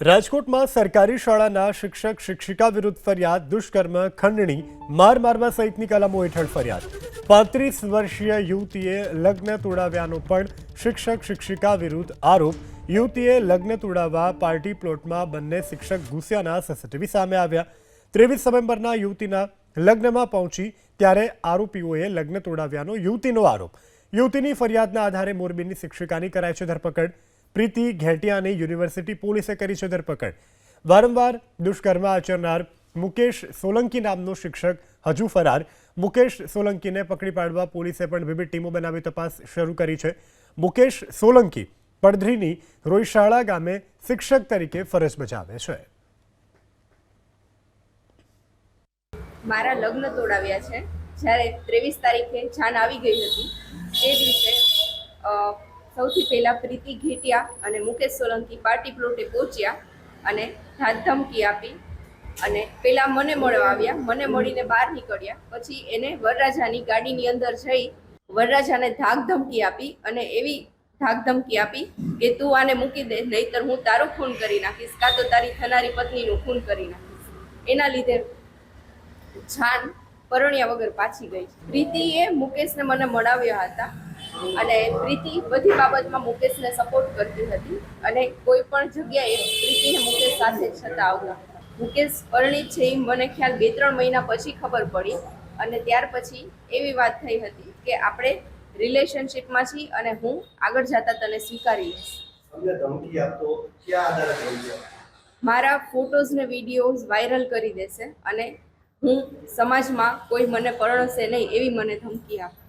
રાજકોટમાં સરકારી શાળાના શિક્ષક શિક્ષિકા વિરુદ્ધ ફરિયાદ, દુષ્કર્મ, ખંડણી, માર મારવા સહિતની કલમો હેઠળ ફરિયાદ. પાંત્રીસ વર્ષીય યુવતીએ લગ્ન તોડાવ્યાનો પણ શિક્ષક શિક્ષિકા વિરુદ્ધ આરોપ. યુવતીએ લગ્ન તોડાવવા પાર્ટી પ્લોટમાં બંને શિક્ષક ઘૂસ્યાના સીસીટીવી સામે આવ્યા. ત્રેવીસ નવેમ્બરના યુવતીના લગ્નમાં પહોંચી ત્યારે આરોપીઓએ લગ્ન તોડાવ્યાનો યુવતીનો આરોપ. યુવતીની ફરિયાદના આધારે મોરબીની શિક્ષિકાની કરાય છે ધરપકડ. પ્રીતિ ઘેટિયાની યુનિવર્સિટી પોલીસે કરી છે ધરપકડ. વારંવાર દુષ્કર્મ આચરનાર મુકેશ સોલંકી નામનો શિક્ષક હજુ ફરાર. મુકેશ સોલંકીને પકડી પાડવા પોલીસે પણ વિવિધ ટીમો બનાવી તપાસ શરૂ કરી છે. મુકેશ સોલંકી પડધરીની રોઈશાળા ગામે શિક્ષક તરીકે ફરજ બજાવે છે. મારા લગ્ન તોડાવ્યા છે. જ્યારે ત્રેવીસ તારીખે જાન આવી ગઈ હતી સૌથી પહેલાં પ્રીતિ ઘેટિયા અને મુકેશ સોલંકી પાર્ટી પ્લોટે પહોંચ્યા અને ધાક ધમકી આપી અને પહેલાં મને મળવા આવ્યા, મને મળીને બહાર નીકળ્યા. પછી એને વરરાજાની ગાડીની અંદર જઈ વરરાજાને ધાક ધમકી આપી અને એવી ધાક ધમકી આપી કે તું આને મૂકી દે, નહીતર હું તારો ખૂન કરી નાખીશ, કાં તો તારી થનારી પત્નીનું ખૂન કરી નાખીશ. એના લીધે જાન પરણ્યા વગર પાછી ગઈ. પ્રીતિએ મુકેશને મને મળાવ્યા હતા. અને પ્રીતિ બધી બાબતમાં મુકેશને સપોર્ટ કરતી હતી. અને કોઈ પણ જગ્યાએ પ્રીતિને મુકેશ સાથે છતાં આવતા. મુકેશ પરણિત છે એ મને ખ્યાલ બે ત્રણ મહિના પછી ખબર પડી. અને ત્યાર પછી એવી વાત થઈ હતી કે આપણે રિલેશનશિપમાં છીએ અને હું આગળ જતા તને સ્વીકારી લઈશ. મારા ફોટોઝ ને વિડીયોઝ વાયરલ કરી દેશે અને હું સમાજમાં કોઈ મને પરણશે નહીં એવી મને ધમકી આપે.